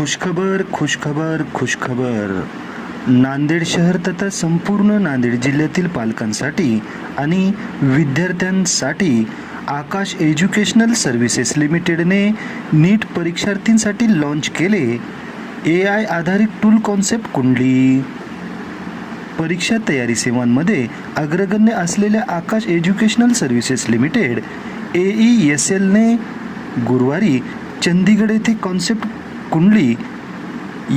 खुशखबर खुशखबर खुशखबर. नांदेड शहर तथा संपूर्ण नांदेड जिल्ह्यातील पालकांसाठी आणि विद्यार्थ्यांसाठी आकाश एज्युकेशनल सर्व्हिसेस लिमिटेडने नीट परीक्षार्थींसाठी लॉन्च केले ए आय आधारित टूल कॉन्सेप्ट कुंडली. परीक्षा तयारी सेवांमध्ये अग्रगण्य असलेल्या Aakash educational services limited A E S एलने गुरुवारी चंदीगड येथे कॉन्सेप्ट कुंडली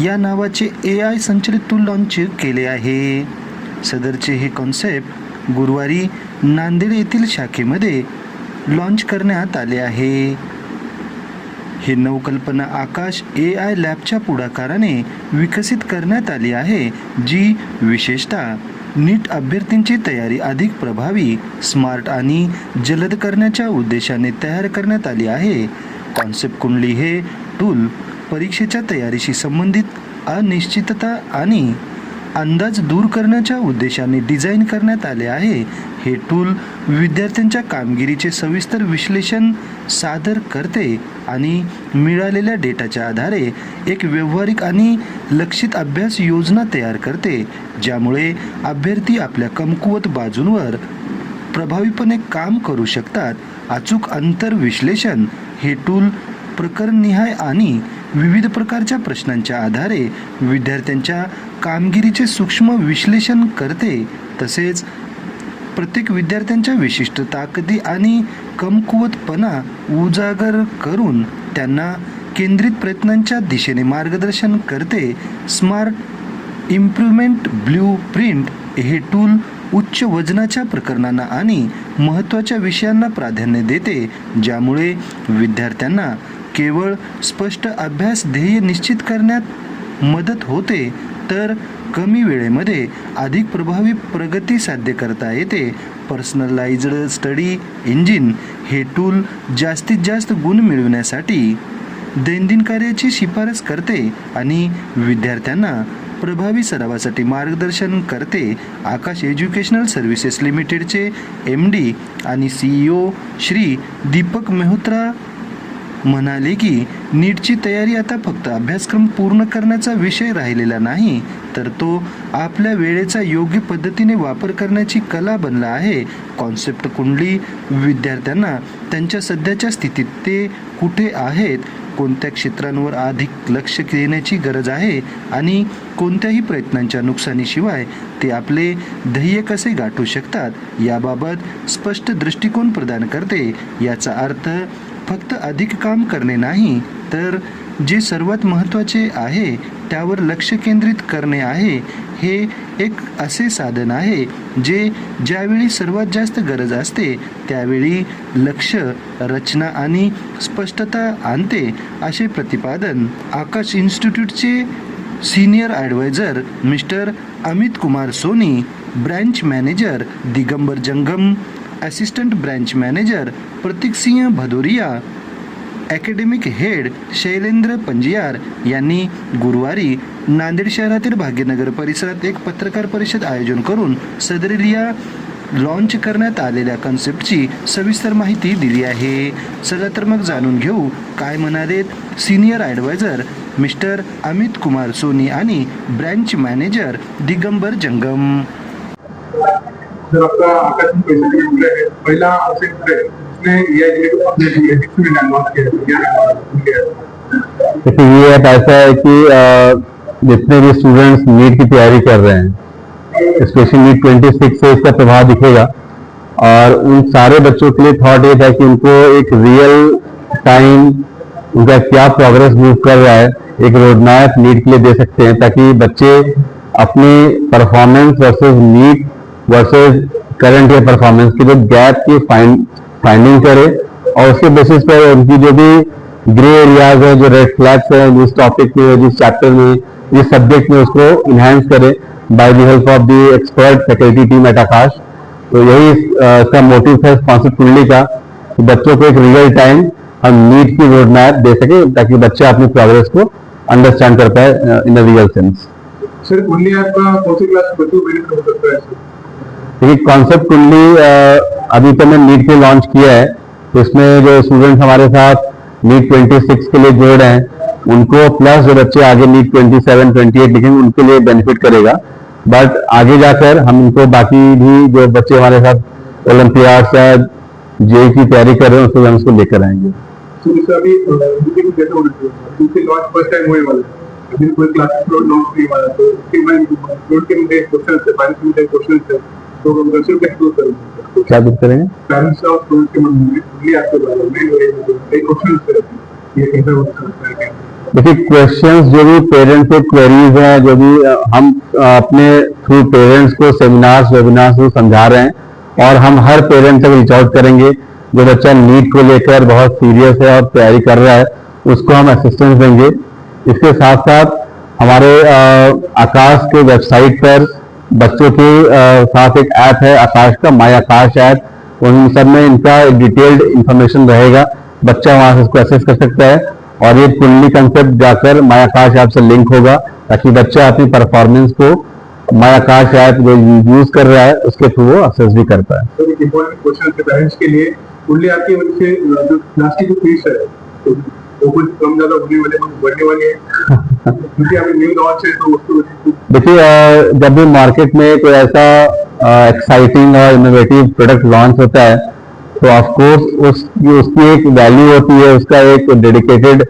या नावाचे ए आय संचलित टूल लॉन्च केले आहे. सदरचे हे कॉन्सेप्ट गुरुवारी नांदेड येथील शाखेमध्ये लॉन्च करण्यात आले आहे. ही नवकल्पना आकाश ए आय लॅबच्या पुढाकाराने विकसित करण्यात आली आहे जी विशेषतः नीट अभ्यर्थींची तयारी अधिक प्रभावी स्मार्ट आणि जलद करण्याच्या उद्देशाने तयार करण्यात आली आहे. कॉन्सेप्ट कुंडली हे टूल परीक्षेच्या तयारीशी संबंधित अनिश्चितता आणि अंदाज दूर करण्याच्या उद्देशाने डिझाईन करण्यात आले आहे. हे टूल विद्यार्थ्यांच्या कामगिरीचे सविस्तर विश्लेषण सादर करते आणि मिळालेल्या डेटाच्या आधारे एक व्यावहारिक आणि लक्षित अभ्यास योजना तयार करते ज्यामुळे अभ्यर्थी आपल्या कमकुवत बाजूंवर प्रभावीपणे काम करू शकतात. अचूक अंतर विश्लेषण हे टूल प्रकरणनिहाय आणि विविध प्रकारच्या प्रश्नांच्या आधारे विद्यार्थ्यांच्या कामगिरीचे सूक्ष्म विश्लेषण करते. तसेच प्रत्येक विद्यार्थ्यांच्या विशिष्ट ताकदी आणि कमकुवतपणा उजागर करून त्यांना केंद्रित प्रयत्नांच्या दिशेने मार्गदर्शन करते. स्मार्ट इम्प्रूव्हमेंट ब्ल्यू प्रिंट हे टूल उच्च वजनाच्या प्रकरणांना आणि महत्त्वाच्या विषयांना प्राधान्य देते ज्यामुळे विद्यार्थ्यांना केवळ स्पष्ट अभ्यास ध्येय निश्चित करण्यात मदत होते तर कमी वेळेमध्ये अधिक प्रभावी प्रगती साध्य करता येते. पर्सनलाइज्ड स्टडी इंजिन हे टूल जास्तीत जास्त गुण मिळविण्यासाठी दैनंदिन कार्याची शिफारस करते आणि विद्यार्थ्यांना प्रभावी सरावासाठी मार्गदर्शन करते. आकाश एज्युकेशनल सर्व्हिसेस लिमिटेडचे एम डी आणि सीईओ श्री दीपक मेहत्रा म्हणाले की नीटची तयारी आता फक्त अभ्यासक्रम पूर्ण करण्याचा विषय राहिलेला नाही तर तो आपल्या वेळेचा योग्य पद्धतीने वापर करण्याची कला बनला आहे. कॉन्सेप्ट कुंडली विद्यार्थ्यांना त्यांच्या सध्याच्या स्थितीत ते कुठे आहेत कोणत्या क्षेत्रांवर अधिक लक्ष देण्याची गरज आहे आणि कोणत्याही प्रयत्नांच्या नुकसानीशिवाय ते आपले ध्येय कसे गाठू शकतात याबाबत स्पष्ट दृष्टिकोन प्रदान करते. याचा अर्थ फक्त अधिक काम करणे नाही तर जे सर्वात महत्त्वाचे आहे त्यावर लक्ष केंद्रित करणे आहे हे एक असे साधन आहे जे ज्यावेळी सर्वात जास्त गरज असते त्यावेळी लक्ष रचना आणि स्पष्टता आणते असे प्रतिपादन Aakash इन्स्टिट्यूटचे senior advisor mister Amit Kumar Soni branch manager Digambar Jangam assistant branch manager Prateeksingh Bhadoria academic head Shailendra Panjiyar यांनी गुरुवारी नांदेड शहरातील भाग्यनगर परिसरात एक पत्रकार परिषद आयोजन करून सदरिया लॉन्च करण्यात आलेल्या कन्सेप्टची सविस्तर माहिती दिली आहे. चला तर मग जाणून घेऊ काय म्हणालेत senior advisor mister Amit Kumar Soni आणि ब्रँच मॅनेजर दिगंबर जंगम. उसने ये अपने एडिक्शन में किया देखिए, ये ऐप ऐसा है कि जितने भी स्टूडेंट्स नीट की तैयारी कर रहे हैं स्पेशली नीट 26 से इसका प्रभाव दिखेगा, और उन सारे बच्चों के लिए थॉट ये था कि उनको एक रियल टाइम उनका क्या प्रोग्रेस मूव कर रहा है, एक रोड मैप नीट के लिए दे सकते हैं, ताकि बच्चे अपनी performance versus NEET versus current year performance के जो गैप की फाइंडिंग करे और उसके बेसिस पर उनकी जो भी ग्रे एरियाज़ है, जो रेड फ्लैग्स है जिस टॉपिक में, जिस चैप्टर में, जिस सब्जेक्ट में उसको इन्हांस करे by the help of the expert faculty team at Aakash तो यही इसका मोटिव है कुंडली का कि बच्चों को एक रियल टाइम हम नीट की रोड मैप दे सके ताकि बच्चे अपनी प्रोग्रेस को अंडरस्टैंड कर पाए in the real sense sir Kundli आपका कौन सी क्लास बच्चों बेनिफिट हो सकता है? देखिए कॉन्सेप्ट कुंडली अभी तो मैं नीट के लॉन्च किया है। तो इसमें जो स्टूडेंट्स हमारे साथ नीट 26 के लिए जुड़ रहे हैं, उनको प्लस जो बच्चे आगे NEET twenty seven twenty eight लिखेंगे, उनके लिए बेनिफिट करेगा। बट आगे जाकर हम उनको बाकी भी जो बच्चे हमारे साथ ओलंपियाड या जेई की तैयारी कर रहे हैं, उसको हम उसको लेकर आएँगे। तो इससे अभी दूसरे को कैसे होना चाहिए दूसरे लॉन्च फ़र्स्ट टाइम हुए वाले। तो उसके में क्वेश्चन थे पेरेंट्स मुझे क्वेश्चन थे तो हम करेंगे। क्या कुछ करेंगे? पेरेंट्स और स्टूडेंट्स के मन में ओनली आपके बारे में कई क्वेश्चन ये कैसे सकता है देखिए क्वेश्चंस जो भी पेरेंट्स के क्वेरीज हैं जो भी हम अपने थ्रू पेरेंट्स को सेमिनार्स वेबिनार्स थ्रू समझा रहे हैं और हम हर पेरेंट तक रीच आउट करेंगे। जो बच्चा नीट को लेकर बहुत सीरियस है और तैयारी कर रहा है उसको हम असिस्टेंस देंगे। इसके साथ साथ हमारे आकाश के वेबसाइट पर बच्चों के साथ एक ऐप है आकाश का माई आकाश ऐप उन सब में इनका डिटेल्ड इंफॉर्मेशन रहेगा। बच्चा वहाँ से इसको एक्सेस कर सकता है। और ये कुंडली कंसेप्ट जाकर माई आकाश ऐप से लिंक होगा ताकि बच्चा अपनी परफॉर्मेंस को माई आकाश ऐप जो यूज़ कर रहा है उसके थ्रू वो एक्सेस भी करता है। तो एक इम्पोर्टेंट क्वेश्चन पेरेंट्स के लिए। ओनली आपकी वजह से जो की फ़ीस है तो वो कुछ कम ज़्यादा होने वाले बढ़ने वाली है। देखिए जब भी मार्केट में कोई ऐसा एक्साइटिंग और इनोवेटिव प्रोडक्ट लॉन्च होता है तो ऑफ़ कोर्स उस, उसकी एक वैल्यू होती है, उसका एक डेडिकेटेड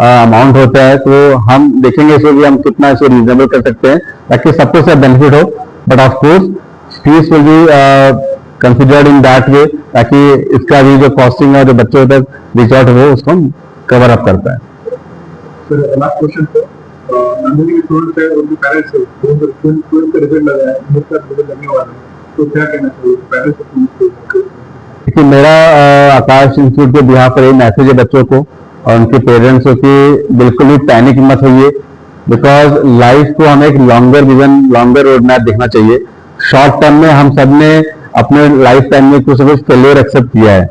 अमाउंट होता है। तो हम देखेंगे इसको कि हम कितना इसको रीजनेबल कर सकते हैं, ताकि सबको से बेनिफिट हो। But of course fees will be considered in that way ताकि इसका भी जो कॉस्टिंग है जो बच्चों तक रीच हो, उसको हम कवर अप करता है नंदनी के स्टूडेंट्स है उनके पेरेंट्स है स्टूडेंट का रिज़ल्ट लगा है, उनका रिज़ल्ट लगने वाला है। तो क्या कहना चाहिए? पेरेंट्स को। देखिए, मेरा आकाश इंस्टीट्यूट के बिहार पर एक मैसेज है बच्चों को और उनके पेरेंट्स को कि बिल्कुल भी पैनिक मत होइए। बिकॉज़ लाइफ को हमें एक longer vision longer road map देखना चाहिए। शॉर्ट टर्म में हम सबने अपने लाइफ टाइम में कुछ कुछ फेलियर एक्सेप्ट किया है।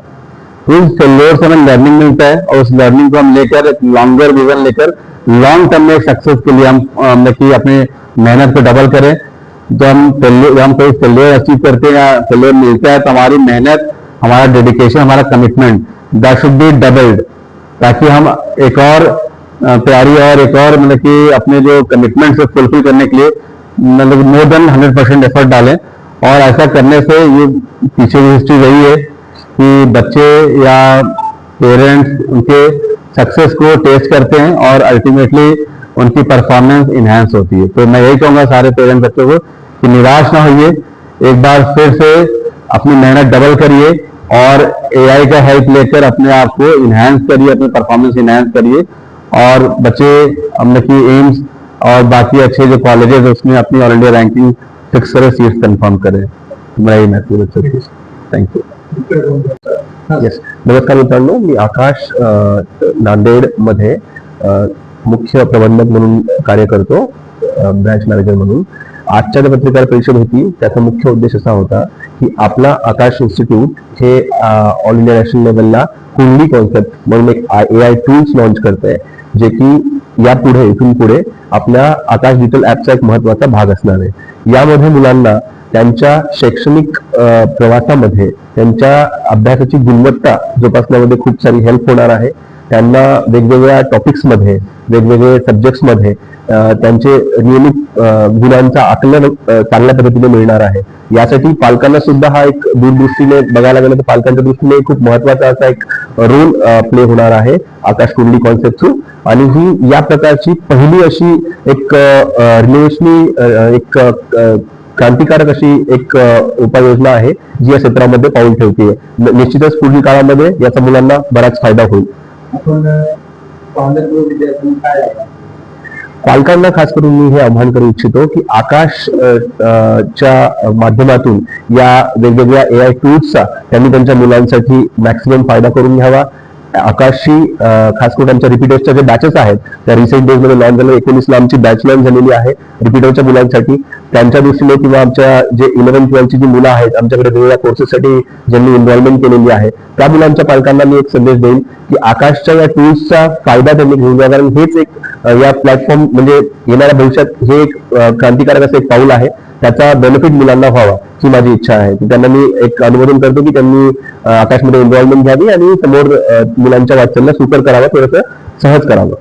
तो उस फेलियर से हमें लर्निंग मिलता है और उस लर्निंग को हम लेकर एक लॉन्गर विजन लेकर लॉन्ग टर्म में सक्सेस के लिए हम हमने की अपनी मेहनत को डबल करें। जब हम failure- जब हम कोई फेलियर अचीव करते हैं या फेलियर मिलता है तो हमारी मेहनत, हमारा डेडिकेशन हमारा commitment that should be doubled ताकि हम एक और तैयारी और एक और मतलब कि अपने जो कमिटमेंट से फुलफिल करने के लिए मतलब more than hundred percent effort डालें। और ऐसा करने से ये पीछे की हिस्ट्री रही है कि बच्चे या पेरेंट्स उनके सक्सेस को टेस्ट करते हैं और अल्टीमेटली उनकी परफॉर्मेंस इन्हांस होती है। तो मैं यही कहूँगा सारे पेरेंट्स बच्चों को कि निराश ना होइए, एक बार फिर से अपनी मेहनत डबल करिए और एआई का हेल्प लेकर अपने आप को इन्हांस करिए, अपनी परफॉर्मेंस इन्हांस करिए और बच्चे हमने की एम्स और बाकी अच्छे जो कॉलेजेस है, उसमें अपनी ऑल इंडिया रैंकिंग फिक्स करें। सीट कंफर्म करें मेरा मैसेज बच्चों थैंक यू येस नमस्कार मित्रांनो मी आकाश नांदेडमध्ये मुख्य प्रबंधक म्हणून कार्य करतो ब्रँच मॅनेजर म्हणून. आजच्या ज्या पत्रकार परिषद होती त्याचा मुख्य उद्देश असा होता की आपला आकाश इन्स्टिट्यूट हे ऑल इंडिया नॅशनल लेवलला कुंडली कॉन्सेप्ट म्हणून एक ए आय टूल्स लॉन्च करत आहे जे की यापुढे इथून पुढे आपल्या आकाश डिजिटल ऍपचा एक महत्त्वाचा भाग असणार आहे. यामध्ये मुलांना त्यांच्या शैक्षणिक प्रवासामध्ये त्यांच्या अभ्यासाची गुणवत्ता जोपासण्यामध्ये खूप सारी हेल्प होणार आहे. त्यांना वेगवेगळ्या टॉपिक्समध्ये वेगवेगळे सब्जेक्ट्समध्ये त्यांचे नियमित गुणांचा आकलन चांगल्या पद्धतीने मिळणार आहे. यासाठी पालकांना सुद्धा हा एक दूरदृष्टीने बघायला गेलं तर पालकांच्या दृष्टीने खूप महत्त्वाचा असा एक रोल प्ले होणार आहे आकाश कुंडली कॉन्सेप्ट थ्रू आणि ही या प्रकारची पहिली अशी एक रिलेशनी एक क्रांतिकारक अशी एक उपाययोजना आहे जी या क्षेत्रामध्ये पाऊल ठेवते. निश्चितच पुढील काळामध्ये याचा मुलांना बराच फायदा होईल? पालकांना खास करून मी हे आव्हान करू इच्छितो की आकाश च्या माध्यमातून या वेगवेगळ्या ए आय टूल्सचा त्यांनी त्यांच्या मुलांसाठी मॅक्सिमम फायदा करून घ्यावा. आकाशशी खास करून आमच्या रिपीटर्सच्या जे बॅचेस आहेत त्या रिसेंट डेजमध्ये लॉन्च झाले एकोणीसला आमची बॅच लॉन्च झालेली आहे रिपीटरच्या मुलांसाठी. त्यांच्या दृष्टीने किंवा आमच्या जे इलेव्हन ट्वेल्थची जी मुलं आहेत आमच्याकडे वेगवेगळ्या कोर्सेससाठी ज्यांनी इन्व्हॉल्वमेंट केलेली आहे त्या मुलांच्या पालकांना मी एक संदेश देईन की आकाशच्या या टूल्सचा फायदा त्यांनी घेऊन घ्या कारण हेच एक या प्लॅटफॉर्म म्हणजे येणाऱ्या भविष्यात हे एक क्रांतिकारक असं एक पाऊल आहे. त्याचा बेनिफिट मुलांना व्हावा ही माझी इच्छा आहे. की त्यांना मी एक अनुमोदन करतो की त्यांनी आकाशमध्ये इन्व्हॉल्वमेंट घ्यावी आणि समोर मुलांच्या वाटचालीला सुकर करावं थोडंसं सहज करावं.